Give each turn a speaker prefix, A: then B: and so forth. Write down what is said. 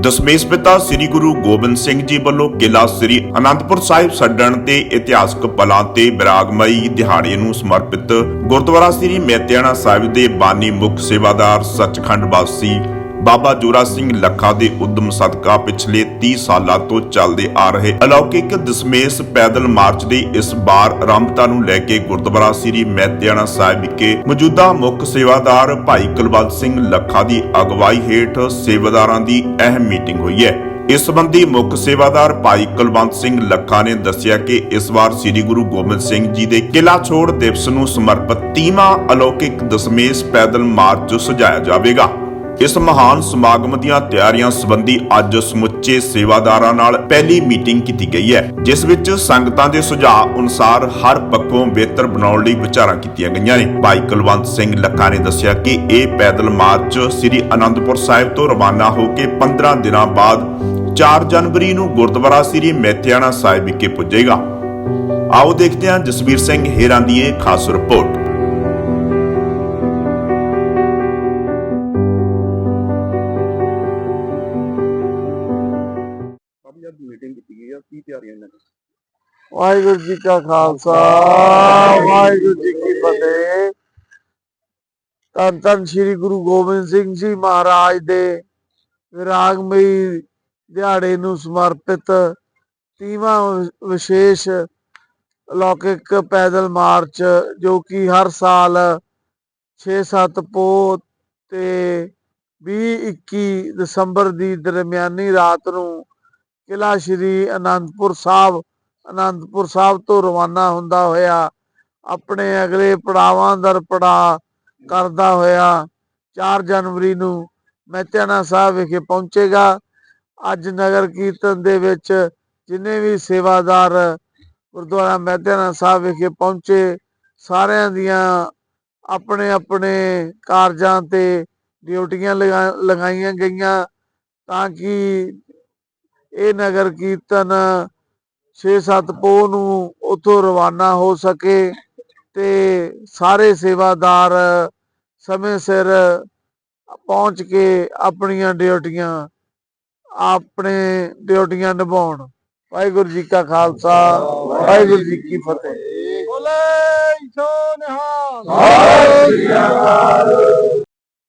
A: ਦਸਮੇਸ਼ ਪਿਤਾ ਸ੍ਰੀ ਗੁਰੂ ਗੋਬਿੰਦ ਸਿੰਘ ਜੀ ਵੱਲੋਂ ਕਿਲਾ ਸ੍ਰੀ ਅਨੰਦਪੁਰ ਸਾਹਿਬ ਛੱਡਣ ਤੇ ਇਤਿਹਾਸਕ ਪਲਾਂ ਤੇ ਵਿਰਾਗਮਈ ਦਿਹਾੜੇ ਨੂੰ ਸਮਰਪਿਤ ਗੁਰਦੁਆਰਾ ਸ੍ਰੀ ਮੇਤਿਆਣਾ ਸਾਹਿਬ ਦੇ ਬਾਨੀ ਮੁੱਖ ਸੇਵਾਦਾਰ ਸੱਚਖੰਡ ਵਾਸੀ ਬਾਬਾ ਜੋਰਾ ਸਿੰਘ ਲੱਖਾ ਦੇ ਉਦਮ ਸਦਕਾ ਪਿਛਲੇ 30 ਸਾਲਾਂ ਤੋਂ ਚੱਲਦੇ ਆ ਰਹੇ ਅਲੌਕਿਕ ਦਸਮੇਸ਼ ਪੈਦਲ ਮਾਰਚ ਦੀ ਇਸ ਵਾਰ ਆਰੰਭਤਾ ਨੂੰ ਲੈ ਕੇ ਗੁਰਦੁਆਰਾ ਸ੍ਰੀ ਮਹਿਤਿਆਣਾ ਸਾਹਿਬ ਵਿਖੇ ਮੌਜੂਦਾ ਮੁੱਖ ਸੇਵਾਦਾਰ ਭਾਈ ਕੁਲਵੰਤ ਸਿੰਘ ਲੱਖਾ ਦੀ ਅਗਵਾਈ ਹੇਠ ਸੇਵਾਦਾਰਾਂ ਦੀ ਅਹਿਮ ਮੀਟਿੰਗ ਹੋਈ ਹੈ। ਇਸ ਸੰਬੰਧੀ ਮੁੱਖ ਸੇਵਾਦਾਰ ਭਾਈ ਕੁਲਵੰਤ ਸਿੰਘ ਲੱਖਾ ਨੇ ਦੱਸਿਆ ਕਿ ਇਸ ਵਾਰ ਸ੍ਰੀ ਗੁਰੂ ਗੋਬਿੰਦ ਸਿੰਘ ਜੀ ਦੇ ਕਿਲਾ ਛੋੜ ਦਿਵਸ ਨੂੰ ਸਮਰਪਿਤ 30ਵਾਂ ਅਲੌਕਿਕ ਦਸਮੇਸ਼ ਪੈਦਲ ਮਾਰਚ ਸਜਾਇਆ ਜਾਵੇਗਾ। ਇਸ ਮਹਾਨ ਸਮਾਗਮ ਦੀਆਂ ਤਿਆਰੀਆਂ ਸੰਬੰਧੀ ਅੱਜ ਸਮੁੱਚੇ ਸੇਵਾਦਾਰਾਂ ਨਾਲ ਪਹਿਲੀ ਮੀਟਿੰਗ ਕੀਤੀ ਗਈ ਹੈ, ਜਿਸ ਵਿੱਚ ਸੰਗਤਾਂ ਦੇ ਸੁਝਾਅ ਅਨੁਸਾਰ ਹਰ ਪੱਖੋਂ ਬਿਹਤਰ ਬਣਾਉਣ ਲਈ ਵਿਚਾਰਾਂ ਕੀਤੀਆਂ ਗਈਆਂ ਨੇ। ਭਾਈ ਕੁਲਵੰਤ ਸਿੰਘ ਲੱਖਾ ਨੇ ਦੱਸਿਆ ਕਿ ਇਹ ਪੈਦਲ ਮਾਰਚ ਸ੍ਰੀ ਅਨੰਦਪੁਰ ਸਾਹਿਬ ਤੋਂ ਰਵਾਨਾ ਹੋ ਕੇ 15 ਦਿਨਾਂ ਬਾਅਦ 4 ਜਨਵਰੀ ਨੂੰ ਗੁਰਦੁਆਰਾ ਸ੍ਰੀ ਮੇਥਿਆਣਾ ਸਾਹਿਬ ਵਿਖੇ ਪੁੱਜੇਗਾ। ਆਓ ਦੇਖਦੇ ਹਾਂ ਜਸਵੀਰ ਸਿੰਘ ਹੇਰਾਂ ਦੀ ਇਹ ਖਾਸ ਰਿਪੋਰਟ।
B: ਕੀਤੀ ਗਈ ਆ, ਕੀ ਤਿਆਰੀਆਂ ਇਹਨਾਂ ਦੀ
C: ਵਾਹਿਗੁਰੂ ਜੀ ਕਾ ਖਾਲਸਾ, ਵਾਹਿਗੁਰੂ ਜੀ ਕੀ ਫਤਿਹ। ਧੰਨ ਧੰਨ ਸ੍ਰੀ ਗੁਰੂ ਗੋਬਿੰਦ ਸਿੰਘ ਜੀ ਮਹਾਰਾਜ ਦੇ ਵਿਰਾਗਮਈ ਦਿਹਾੜੇ ਨੂੰ ਸਮਰਪਿਤ 30ਵਾਂ ਵਿਸ਼ੇਸ਼ ਅਲੌਕਿਕ ਪੈਦਲ ਮਾਰਚ, ਜੋ ਕਿ ਹਰ ਸਾਲ 6-7 ਪੋ ਤੇ 20-21 ਦਸੰਬਰ ਦੀ ਦਰਮਿਆਨੀ ਰਾਤ ਨੂੰ ਕਿਲਾ ਸ਼੍ਰੀ ਅਨੰਦਪੁਰ ਸਾਹਿਬ। ਅਨੰਦਪੁਰ ਸਾਹਿਬ ਤੋਂ ਰਵਾਨਾ ਹੁੰਦਾ ਹੋਇਆ, ਆਪਣੇ ਅਗਲੇ ਪੜਾਵਾਂ ਦਰ ਪੜਾ ਕਰਦਾ ਹੋਇਆ 4 ਜਨਵਰੀ ਨੂੰ ਮਹਿਤਿਆਣਾ ਸਾਹਿਬ ਵਿਖੇ ਪਹੁੰਚੇਗਾ। ਅੱਜ ਨਗਰ ਕੀਰਤਨ ਦੇ ਵਿੱਚ ਜਿੰਨੇ ਵੀ ਸੇਵਾਦਾਰ ਗੁਰਦੁਆਰਾ ਮਹਿਤਿਆਣਾ ਸਾਹਿਬ ਵਿਖੇ ਪਹੁੰਚੇ, ਸਾਰਿਆਂ ਦੀਆਂ ਆਪਣੇ ਆਪਣੇ ਕਾਰਜਾਂ ਤੇ ਡਿਊਟੀਆਂ ਲਗਾ- ਲਗਾਈਆਂ ਗਈਆਂ ਤਾਂ ਕਿ ਇਹ ਨਗਰ ਕੀਰਤਨ 6-7 ਪੋਹ ਨੂੰ ਉਥੋਂ ਰਵਾਨਾ ਹੋ ਸਕੇ ਤੇ ਸਾਰੇ ਸੇਵਾਦਾਰ ਸਮੇਂ ਸਿਰ ਪਹੁੰਚ ਕੇ ਆਪਣੀਆਂ ਡਿਊਟੀਆਂ ਆਪਣੇ ਡਿਊਟੀਆਂ ਨਿਭਾਉਣ। ਵਾਹਿਗੁਰੂ ਜੀ ਕਾ ਖਾਲਸਾ ਵਾਹਿਗੁਰੂ ਜੀ ਕੀ ਫਤਿਹ।
B: ਬੋਲੇ ਸੋ ਨਿਹਾਲ।
C: ਵਾਹਿਗੁਰੂ ਜੀ ਕਾ ਖਾਲਸਾ।